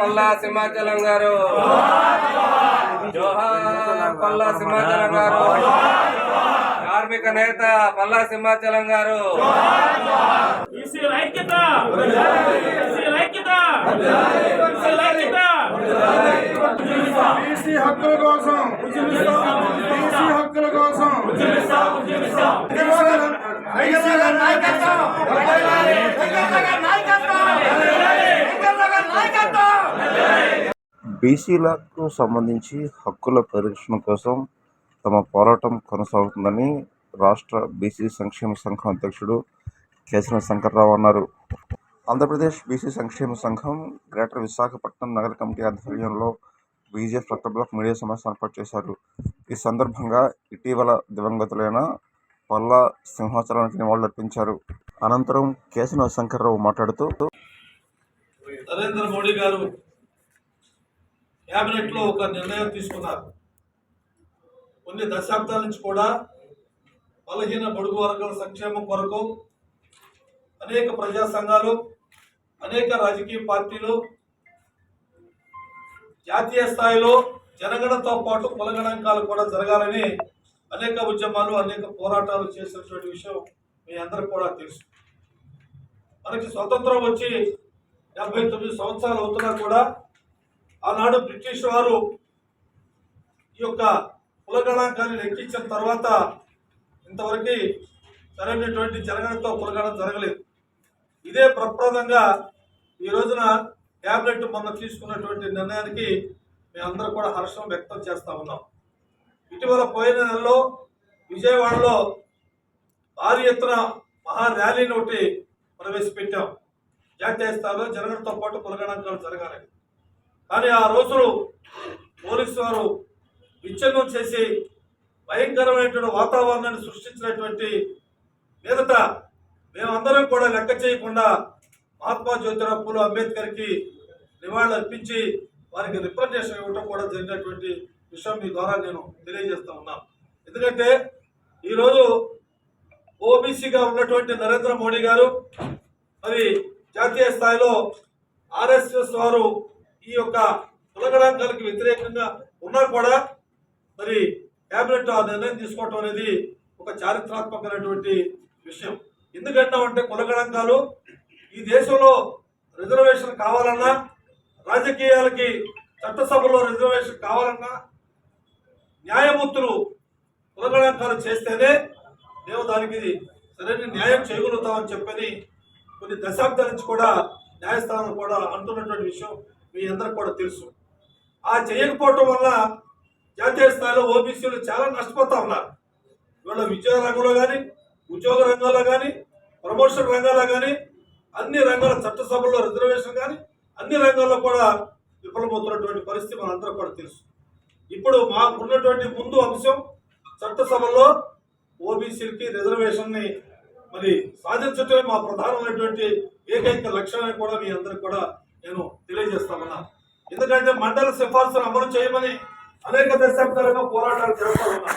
పల్లా సింహాచలం గారు. జోహార్ పల్లా సింహాచలం గారు. కార్మిక నేత పల్లా సింహాచలం గారు. హక్కుల కోసం. హక్కుల కోసం. బీసీలకు సంబంధించి హక్కుల పరిరక్షణ కోసం తమ పోరాటం కొనసాగుతుందని రాష్ట్ర బీసీ సంక్షేమ సంఘం అధ్యక్షుడు కేశవ శంకర్రావు అన్నారు. ఆంధ్రప్రదేశ్ బీసీ సంక్షేమ సంఘం గ్రేటర్ విశాఖపట్నం నగర కమిటీ ఆధ్వర్యంలో బీజేపీ కొత్త బ్లాక్ మీడియా సమావేశం ఏర్పాటు చేశారు. ఈ సందర్భంగా ఇటీవల దివంగతులైన పల్లా సింహాచలానికి నివాళులర్పించారు అనంతరం కేశవ శంకర్రావు మాట్లాడుతూ నరేంద్ర మోడీ గారు క్యాబినెట్లో ఒక నిర్ణయం తీసుకున్నారు. కొన్ని దశాబ్దాల నుంచి కూడా బలహీన బడుగు వర్గాల సంక్షేమం కొరకు అనేక ప్రజా సంఘాలు అనేక రాజకీయ పార్టీలు జాతీయ స్థాయిలో జనగణతో పాటు కులగణాంకాలు కూడా జరగాలని అనేక ఉద్యమాలు అనేక పోరాటాలు చేసినటువంటి విషయం మీ అందరికి కూడా తెలుసు. మనకి స్వతంత్రం వచ్చి డెబ్బై తొమ్మిది సంవత్సరాలు అవుతున్నా కూడా ఆనాడు బ్రిటిష్ వారు ఈ యొక్క కులగణాంకాన్ని లెక్కించిన తర్వాత ఇంతవరకు సరైనటువంటి జరగడంతో కులగణం జరగలేదు. ఇదే ప్రప్రదంగా ఈ రోజున ట్యాబ్లెట్ మొన్న తీసుకున్నటువంటి నిర్ణయానికి మేమందరూ కూడా హర్షం వ్యక్తం చేస్తూ ఉన్నాం. ఇటీవల పోయిన నెలలో విజయవాడలో భారీ ఎత్తున మహా ర్యాలీని ఒకటి ప్రవేశపెట్టాం. జాతీయ స్థాయిలో జరగడంతో పాటు కులగణాంకాలు జరగాలని. కానీ ఆ రోజులు పోలీసు వారు విచ్ఛిన్నం చేసి భయంకరమైనటువంటి వాతావరణాన్ని సృష్టించినటువంటి మీదట మేమందరం కూడా లెక్క చేయకుండా మహాత్మా జ్యోతిరావు పూలు అంబేద్కర్కి నివాళులు అర్పించి వారికి రిప్రజెంటేషన్ ఇవ్వడం కూడా జరిగినటువంటి విషయం మీ ద్వారా నేను తెలియజేస్తా ఉన్నాను ఎందుకంటే ఈరోజు ఓబీసీగా ఉన్నటువంటి నరేంద్ర మోడీ గారు మరి జాతీయ స్థాయిలో ఆర్ఎస్ఎస్ వారు ఈ యొక్క కులగణాంకాలకు వ్యతిరేకంగా ఉన్నా కూడా. మరి క్యాబినెట్ ఆ నిర్ణయం తీసుకోవటం అనేది ఒక చారిత్రాత్మకమైనటువంటి విషయం. ఎందుకంటామంటే కులగణాంకాలు ఈ దేశంలో రిజర్వేషన్ కావాలన్నా రాజకీయాలకి చట్టసభలో రిజర్వేషన్ కావాలన్నా న్యాయమూర్తులు కులగణాంకాలు చేస్తేనే మేము దానికి సరైన న్యాయం చేయగలుగుతామని చెప్పని కొన్ని దశాబ్దాల నుంచి కూడా న్యాయస్థానం కూడా అంటున్నటువంటి విషయం. మీ అందరికి కూడా తెలుసు. ఆ చేయకపోవటం వల్ల జాతీయ స్థాయిలో ఓబీసీలు చాలా నష్టపోతా ఉన్నారు. ఇవాళ విద్యా రంగంలో కానీ ఉద్యోగ రంగాల్లో కానీ ప్రమోషన్ రంగాల్లో కానీ అన్ని రంగాల చట్టసభల్లో రిజర్వేషన్ కానీ అన్ని రంగాల్లో కూడా విఫలమవుతున్నటువంటి పరిస్థితి మనందరం కూడా తెలుసు. ఇప్పుడు మాకున్నటువంటి ముందు అంశం చట్టసభల్లో ఓబీసీలకి రిజర్వేషన్ని మరి సాధించటమే మా ప్రధానమైనటువంటి ఏకైక లక్ష్యాన్ని కూడా మీ అందరికి కూడా నేను తెలియజేస్తామన్నా ఎందుకంటే మండల సిఫార్సులు అమలు చేయమని అనేక దశాబ్దాలుగా పోరాటాలు జరుపుతా ఉన్నా.